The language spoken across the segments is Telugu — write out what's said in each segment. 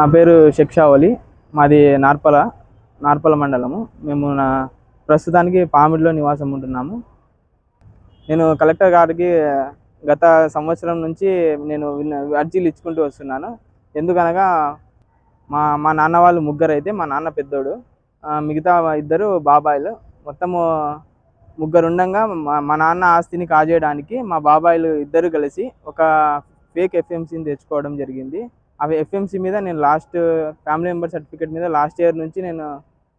నా పేరు షెక్షావలి మాది నార్పల నార్పల మండలము. మేము నా ప్రస్తుతానికి పామిడిలో నివాసం ఉంటున్నాము. నేను కలెక్టర్ గారికి గత సంవత్సరం నుంచి నేను అర్జీలు ఇచ్చుకుంటూ వస్తున్నాను. ఎందుకనగా మా మా నాన్న వాళ్ళు ముగ్గురు అయితే మా నాన్న పెద్దోడు. మిగతా ఇద్దరు బాబాయిలు. మొత్తము ముగ్గురు ఉండగా మా మా నాన్న ఆస్తిని కాజేయడానికి మా బాబాయిలు ఇద్దరు కలిసి ఒక ఫేక్ ఎఫ్ఎంసీని తెచ్చుకోవడం జరిగింది. అవి ఎఫ్ఎంసీ మీద నేను లాస్ట్ ఫ్యామిలీ మెంబర్ సర్టిఫికేట్ మీద లాస్ట్ ఇయర్ నుంచి నేను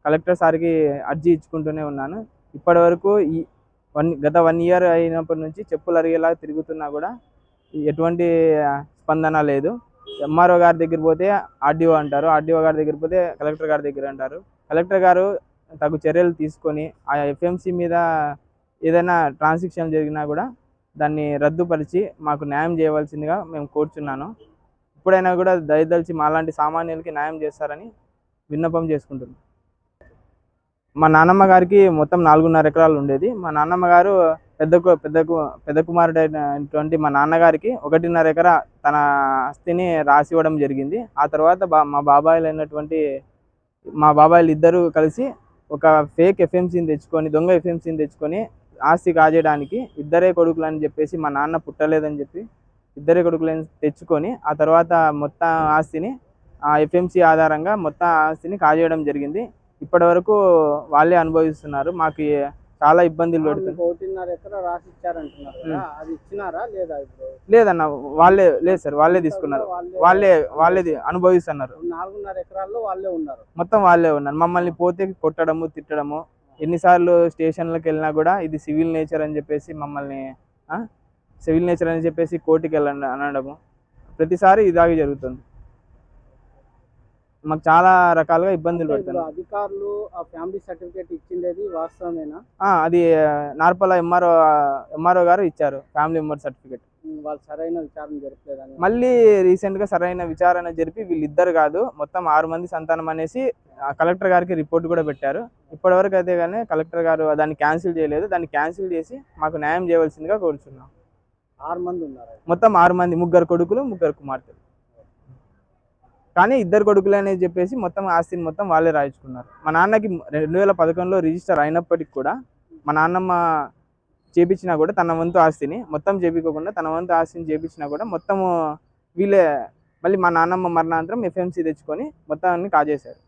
కలెక్టర్ సార్కి అర్జీ ఇచ్చుకుంటూనే ఉన్నాను. ఇప్పటి వరకు ఈ వన్ గత వన్ ఇయర్ అయినప్పటి నుంచి చెప్పులు అరిగేలా తిరుగుతున్నా కూడా ఎటువంటి స్పందన లేదు. ఎంఆర్ఓ గారి దగ్గర పోతే ఆర్డీఓ అంటారు. ఆర్డీఓ గారి దగ్గర పోతే కలెక్టర్ గారి దగ్గర అంటారు. కలెక్టర్ గారు తగు చర్యలు తీసుకొని ఆ ఎఫ్ఎంసీ మీద ఏదైనా ట్రాన్సాక్షన్ జరిగినా కూడా దాన్ని రద్దుపరిచి మాకు న్యాయం చేయవలసిందిగా మేము కోరుచున్నాను. ఇప్పుడైనా కూడా దయదలిచి మాలాంటి సామాన్యులకి న్యాయం చేస్తారని విన్నపం చేసుకుంటున్నాం. మా నాన్నమ్మ గారికి మొత్తం నాలుగున్నర ఎకరాలు ఉండేది. మా నాన్నమ్మ గారు పెద్ద పెద్ద పెద్ద కుమారుడైనటువంటి మా నాన్నగారికి ఒకటిన్నర ఎకరా తన ఆస్తిని రాసి ఇవ్వడం జరిగింది. ఆ తర్వాత బా మా బాబాయిలు అయినటువంటి మా బాబాయిలు ఇద్దరు కలిసి ఒక ఫేక్ ఎఫ్ఎంసీని తెచ్చుకొని దొంగ ఎఫ్ఎంసీని తెచ్చుకొని ఆస్తి కాజేయడానికి ఇద్దరే కొడుకులు అని చెప్పేసి మా నాన్న పుట్టలేదని చెప్పి ఇద్దరే కొడుకులని తెచ్చుకొని ఆ తర్వాత మొత్తం ఆస్తిని ఆ ఎఫ్ఎంసీ ఆధారంగా మొత్తం ఆస్తిని కాజేయడం జరిగింది. ఇప్పటి వరకు వాళ్ళే అనుభవిస్తున్నారు. మాకు చాలా ఇబ్బందులు పెడుతుంది. మీకు ఒకటిన్నర ఎకరా రాసి ఇచ్చారంటున్నారు కదా. అది ఇచ్చినారా లేదా ఇప్పుడు? లేదన్న వాళ్ళే లేదు సార్ వాళ్ళే తీసుకున్నారు. వాళ్ళే వాళ్ళే అనుభవిస్తున్నారు. నాలుగున్నర ఎకరాల్లో వాళ్ళే ఉన్నారు. మొత్తం వాళ్ళే ఉన్నారు. మమ్మల్ని పోతే కొట్టడము తిట్టడము ఎన్నిసార్లు స్టేషన్లకు వెళ్ళినా కూడా ఇది సివిల్ నేచర్ అని చెప్పేసి మమ్మల్ని సివిల్ నేచర్ అని చెప్పేసి కోర్టుకి వెళ్ళండి అనడము. ప్రతిసారి ఇలాగే జరుగుతుంది. మాకు చాలా రకాలుగా ఇబ్బందులు పెడుతున్నారు అధికారులు ఆ ఫ్యామిలీ సర్టిఫికేట్ ఇచ్చిండేది వాస్తవమేనా? అది నార్పల ఎంఆర్ఓ ఎంఆర్ఓ గారు ఇచ్చారు ఫ్యామిలీ మెంబర్ సర్టిఫికేట్. వాళ్ళు సరైన విచారణ జరపలేదని మళ్ళీ రీసెంట్గా సరైన విచారణ జరిపి వీళ్ళిద్దరు కాదు మొత్తం ఆరు మంది సంతానం అనేసి ఆ కలెక్టర్ గారికి రిపోర్ట్ కూడా పెట్టారు. ఇప్పటి వరకు అయితే కానీ కలెక్టర్ గారు దాన్ని క్యాన్సిల్ చేయలేదు. దాన్ని క్యాన్సిల్ చేసి మాకు న్యాయం చేయవలసిందిగా కోరుచున్నాం. ఆరు మంది ఉన్నారు. మొత్తం ఆరు మంది ముగ్గురు కొడుకులు ముగ్గురు కుమార్తెలు. కానీ ఇద్దరు కొడుకులు అనేది చెప్పేసి మొత్తం ఆస్తిని మొత్తం వాళ్ళే రాయించుకున్నారు. మా నాన్నకి రెండు వేల పదకొండులో రిజిస్టర్ అయినప్పటికి కూడా మా నాన్నమ్మ చేపించినా కూడా తన వంతు ఆస్తిని మొత్తం చేపించకుండా తన వంతు ఆస్తిని చేపించినా కూడా మొత్తము వీళ్ళే మళ్ళీ మా నాన్నమ్మ మరణానంతరం ఎఫ్ఎంసీ తెచ్చుకొని మొత్తాన్ని కాజేశారు.